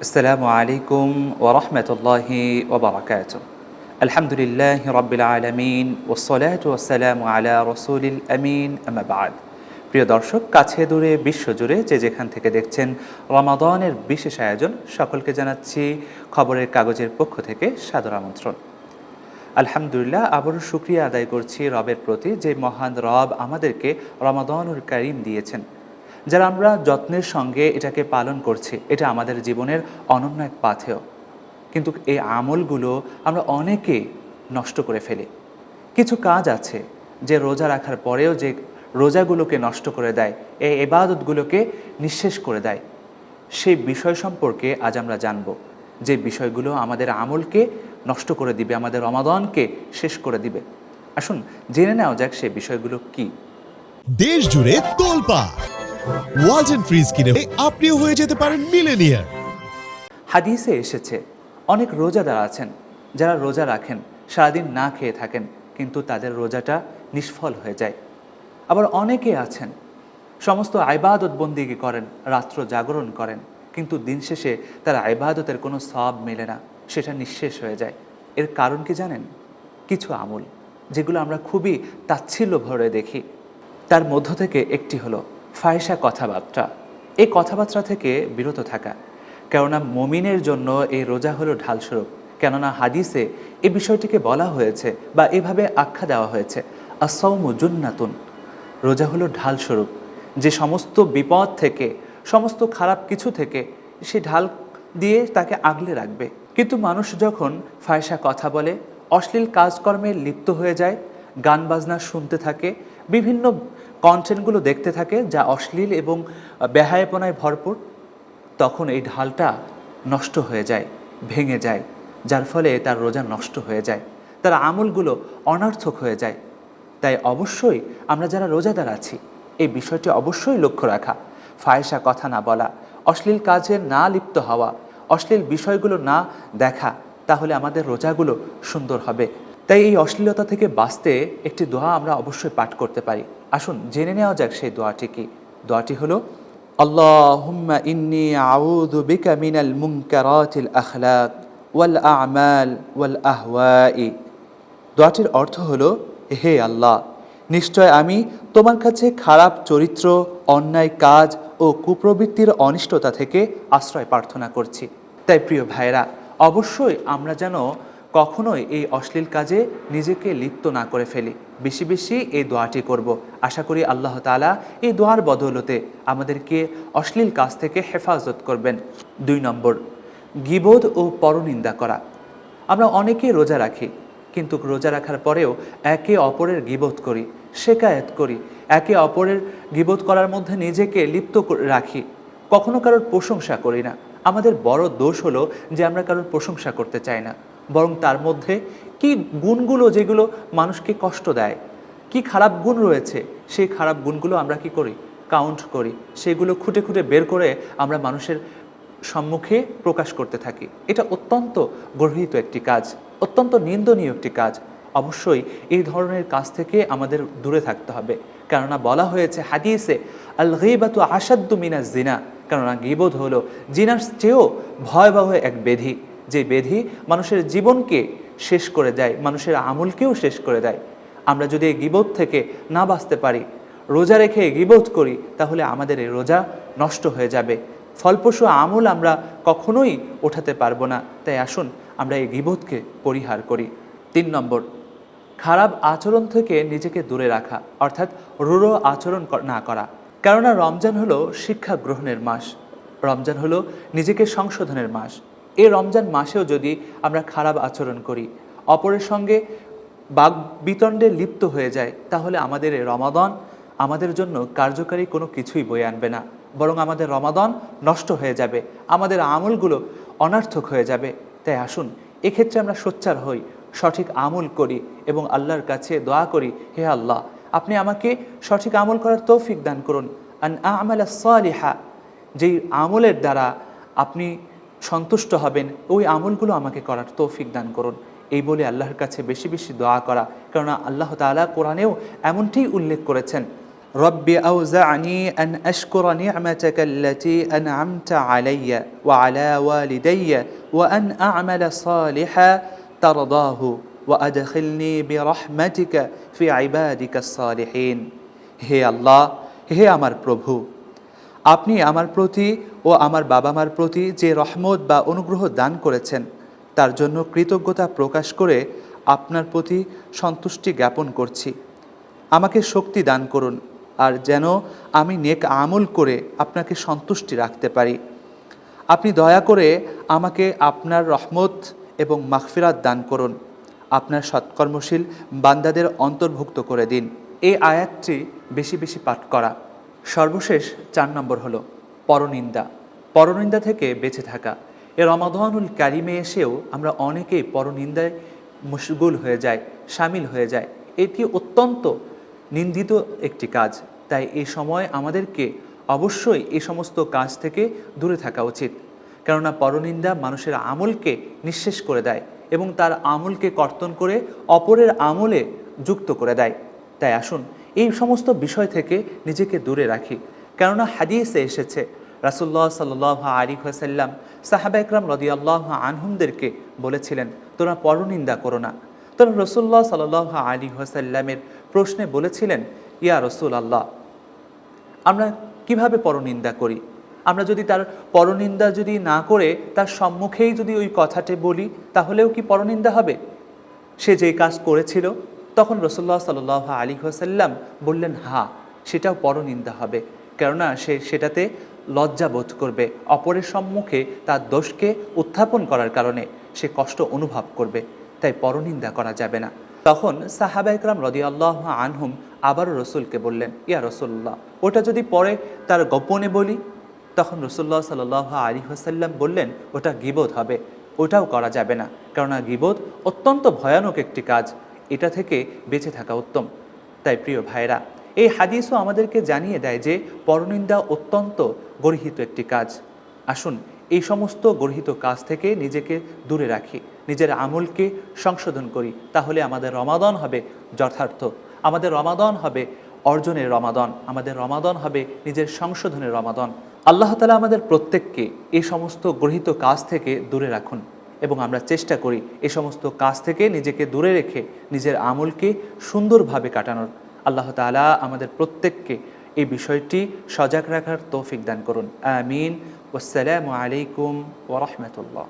السلام عليكم ورحمة الله وبركاته الحمد لله رب العالمين والصلاة والسلام على رسول الأمين أما بعد প্রিয় দর্শক কাছে দূরে বিশ্বজুড়ে যে যেখান থেকে দেখছেন রমাদানের বিশেষ আয়োজন সকলকে জানাচ্ছি খবরের কাগজের পক্ষ থেকে সাদর আমন্ত্রণ আলহামদুলিল্লাহ আবারও শুক্রিয়া আদায় করছি রবের প্রতি যে মহান রব আমাদেরকে রমাদানুর কারিম দিয়েছেন যারা আমরা যত্নের সঙ্গে এটাকে পালন করছি, এটা আমাদের জীবনের অনন্য এক পাথেয়। কিন্তু এই আমলগুলো আমরা অনেকে নষ্ট করে ফেলি। কিছু কাজ আছে যে রোজা রাখার পরেও যে রোজাগুলোকে নষ্ট করে দেয়, এই এবাদতগুলোকে নিঃশেষ করে দেয়। সেই বিষয় সম্পর্কে আজ আমরা জানব যে বিষয়গুলো আমাদের আমলকে নষ্ট করে দিবে, আমাদের রমাদানকে শেষ করে দিবে। আসুন জেনে নেওয়া যাক সেই বিষয়গুলো কি। দেশ জুড়ে তোলপা ওয়ালটন ফ্রিজ কিনে আপনিও হয়ে যেতে পারেন মিলেনিয়ার। হাদিসে এসেছে, অনেক রোজাদার আছেন, যারা রোজা রাখেন, সারাদিন না খেয়ে থাকেন, কিন্তু তাদের রোজাটা নিষ্ফল হয়ে যায়। আবার অনেকে আছেন, সমস্ত আইবাদত বন্দিগি করেন, রাত্র জাগরণ করেন, কিন্তু দিন শেষে তার আইবাদতের কোনো সব মেলে না, সেটা নিঃশেষ হয়ে যায়। এর কারণ কি জানেন? কিছু আমল, যেগুলো আমরা খুবই তাচ্ছিল্য ভরে দেখি। তার মধ্য থেকে একটি হলো ফায়সা কথাবার্তা। এই কথাবার্তা থেকে বিরত থাকা। কেননা মমিনের জন্য এই রোজা হলো ঢালস্বরূপ। কেননা হাদিসে এই বিষয়টিকে বলা হয়েছে বা এভাবে আখ্যা দেওয়া হয়েছে আসৌমু জুন্নাতুন। রোজা হলো ঢালস্বরূপ। যে সমস্ত বিপদ থেকে, সমস্ত খারাপ কিছু থেকে, সে ঢাল দিয়ে তাকে আগলে রাখবে। কিন্তু মানুষ যখন ফায়সা কথা বলে, অশ্লীল কাজকর্মে লিপ্ত হয়ে যায়, গান বাজনা শুনতে থাকে, বিভিন্ন কন্টেন্টগুলো দেখতে থাকে যা অশ্লীল এবং বেহায়পনায় ভরপুর, তখন এই ঢালটা নষ্ট হয়ে যায়, ভেঙে যায়, যার ফলে তার রোজা নষ্ট হয়ে যায়, তার আমলগুলো অনর্থক হয়ে যায়। তাই অবশ্যই আমরা যারা রোজাদার আছি, এই বিষয়টি অবশ্যই লক্ষ্য রাখা ফায়সা কথা না বলা, অশ্লীল কাজে না লিপ্ত হওয়া, অশ্লীল বিষয়গুলো না দেখা, তাহলে আমাদের রোজাগুলো সুন্দর হবে। তাই এই অশ্লীলতা থেকে বাঁচতে একটি দোয়া আমরা অবশ্যই পাঠ করতে পারি। আসুন জেনে নেওয়া যাক সেই দোয়াটি কি দোয়াটি হলো اللهم إني أعوذ بك من المنكرات الأخلاق والأعمال والأهواء দোয়াটির অর্থ হলো হে আল্লাহ নিশ্চয় আমি তোমার কাছে খারাপ চরিত্র অন্যায় কাজ ও কুপ্রবৃত্তির অনিষ্টতা থেকে আশ্রয় প্রার্থনা করছি তাই প্রিয় ভাইরা অবশ্যই আমরা যেন কখনোই এই অশ্লীল কাজে নিজেকে লিপ্ত না করে ফেলি। বেশি বেশি এই দোয়াটি করব। আশা করি আল্লাহ তালা এই দোয়ার বদৌলতে আমাদেরকে অশ্লীল কাজ থেকে হেফাজত করবেন। দুই নম্বর গিবোধ ও পরনিন্দা করা। আমরা অনেকেই রোজা রাখি, কিন্তু রোজা রাখার পরেও একে অপরের গিবোধ করি, শেকায়ত করি। একে অপরের গিবোধ করার মধ্যে নিজেকে লিপ্ত রাখি। কখনো কারোর প্রশংসা করি না। আমাদের বড় দোষ হলো যে আমরা কারোর প্রশংসা করতে চাই না। বরং তার মধ্যে কি গুণগুলো যেগুলো মানুষকে কষ্ট দেয়? কি খারাপ গুণ রয়েছে? সেই খারাপ গুণগুলো আমরা কি করি? কাউন্ট করি। সেগুলো খুঁটে খুঁটে বের করে আমরা মানুষের সম্মুখে প্রকাশ করতে থাকি। এটা অত্যন্ত গর্হিত একটি কাজ, অত্যন্ত নিন্দনীয় একটি কাজ। অবশ্যই এই ধরনের কাজ থেকে আমাদের দূরে থাকতে হবে। কেননা বলা হয়েছে হাদিসে আল গিবাতু আসাদ্দু মিনাজ জিনা কেননা গিবোধ হলো জিনার চেয়েও ভয়াবহ এক বেধি। যে বেধি মানুষের জীবনকে শেষ করে দেয়, মানুষের আমলকেও শেষ করে দেয়। আমরা যদি এই গিবোধ থেকে না বাঁচতে পারি, রোজা রেখে গিবোধ করি, তাহলে আমাদের এই রোজা নষ্ট হয়ে যাবে। ফলপ্রসূ আমল আমরা কখনোই ওঠাতে পারব না। তাই আসুন, আমরা এই গিবোধকে পরিহার করি। তিন নম্বর, খারাপ আচরণ থেকে নিজেকে দূরে রাখা, অর্থাৎ রূঢ় আচরণ না করা। কেননা রমজান হলো শিক্ষা গ্রহণের মাস। রমজান হলো নিজেকে সংশোধনের মাস। এই রমজান মাসেও যদি আমরা খারাপ আচরণ করি, অপরের সঙ্গে বাক বিতণ্ডে লিপ্ত হয়ে যায়, তাহলে আমাদের এই রমাদান আমাদের জন্য কার্যকারী কোনো কিছুই বয়ে আনবে না। বরং আমাদের রমাদন নষ্ট হয়ে যাবে, আমাদের আমলগুলো অনার্থক হয়ে যাবে। তাই আসুন, এক্ষেত্রে আমরা সোচ্চার হই, সঠিক আমল করি এবং আল্লাহর কাছে দোয়া করি, হে আল্লাহ, আপনি আমাকে সঠিক আমল করার তৌফিক দান করুন। আন আমালা সালিহা, যেই আমলের দ্বারা আপনি সন্তুষ্ট হবেন, ওই আমলগুলো আমাকে করার তৌফিক দান করুন। এই বলে আল্লাহর কাছে বেশি বেশি দোয়া করা। কেননা আল্লাহ তালা কোরআনেও এমনটি উল্লেখ করেছেন, রব্বি আউজানি আন আশকুরা নিআমাতাকা আল্লাতী আনআমতা আলাইয়া ওয়া আলা ওয়ালিদাইয়া ওয়া আন আ'মালা সালিহা তারদাহু ওয়া আদখিলনি বিরহমাতিকা ফি ইবাদিকা সালিহিন। হে আল্লাহ, হে আমার প্রভু আপনি আমার প্রতি ও আমার বাবা মার প্রতি যে রহমত বা অনুগ্রহ দান করেছেন, তার জন্য কৃতজ্ঞতা প্রকাশ করে আপনার প্রতি সন্তুষ্টি জ্ঞাপন করছি। আমাকে শক্তি দান করুন, আর যেন আমি নেক আমল করে আপনাকে সন্তুষ্টি রাখতে পারি। আপনি দয়া করে আমাকে আপনার রহমত এবং মাগফিরাত দান করুন। আপনার সৎকর্মশীল বান্দাদের অন্তর্ভুক্ত করে দিন। এই আয়াতটি বেশি বেশি পাঠ করা। সর্বশেষ চার নম্বর হলো পরনিন্দা। পরনিন্দা থেকে বেঁচে থাকা। এ রমাদানুল কারিমে এসেও আমরা অনেকেই পরনিন্দায় মশগুল হয়ে যায়, সামিল হয়ে যায়। এটি অত্যন্ত নিন্দিত একটি কাজ। তাই এই সময় আমাদেরকে অবশ্যই এই সমস্ত কাজ থেকে দূরে থাকা উচিত। কেননা পরনিন্দা মানুষের আমলকে নিঃশেষ করে দেয় এবং তার আমলকে কর্তন করে অপরের আমলে যুক্ত করে দেয়। তাই আসুন এই সমস্ত বিষয় থেকে নিজেকে দূরে রাখি। কেননা হাদিসে এসেছে রাসুল্লাহ সাল্লাহ আলী হাসাল্লাম সাহাবা একরাম রদিয়াল্লাহ আনহুমদেরকে বলেছিলেন তোরা পরনিন্দা করো না। তোরা রসুল্লাহ সাল্লাহ আলী হাসাল্লামের প্রশ্নে বলেছিলেন, ইয়া রসুল আল্লাহ আমরা কীভাবে পরনিন্দা করি? আমরা যদি তার পরনিন্দা যদি না করে, তার সম্মুখেই যদি ওই কথাটি বলি, তাহলেও কি পরনিন্দা হবে? সে যে কাজ করেছিল তখন রসুল্লাহ সাল আলী হাসাল্লাম বললেন, হা, সেটাও পরনিন্দা হবে। কেননা সে সেটাতে লজ্জা বোধ করবে। অপরের সম্মুখে তার দোষকে উত্থাপন করার কারণে সে কষ্ট অনুভব করবে। তাই পরনিন্দা করা যাবে না। তখন সাহাবা ইকরাম রদি আল্লাহ আনহুম আবারও রসুলকে বললেন, ইয়া রসুল্লাহ, ওটা যদি পরে তার গোপনে বলি? তখন রসুল্লাহ সাল আলী হাসাল্লাম বললেন, ওটা গিবোধ হবে। ওটাও করা যাবে না। কেননা গিবোধ অত্যন্ত ভয়ানক একটি কাজ। এটা থেকে বেঁচে থাকা উত্তম। তাই প্রিয় ভাইরা এই হাদিসও আমাদেরকে জানিয়ে দেয় যে পরনিন্দা অত্যন্ত গর্হিত একটি কাজ। আসুন, এই সমস্ত গর্হিত কাজ থেকে নিজেকে দূরে রাখি, নিজের আমলকে সংশোধন করি। তাহলে আমাদের রমাদন হবে যথার্থ। আমাদের রমাদন হবে অর্জনের রমাদন। আমাদের রমাদন হবে নিজের সংশোধনের রমাদন। আল্লাহ তালা আমাদের প্রত্যেককে এই সমস্ত গৃহীত কাজ থেকে দূরে রাখুন। এবং আমরা চেষ্টা করি এ সমস্ত কাজ থেকে নিজেকে দূরে রেখে নিজের আমলকে সুন্দরভাবে কাটানোর। আল্লাহ তালা আমাদের প্রত্যেককে এই বিষয়টি সজাগ রাখার তৌফিক দান করুন। আমিন। ওসালামু আলাইকুম ওরহমতুল্লাহ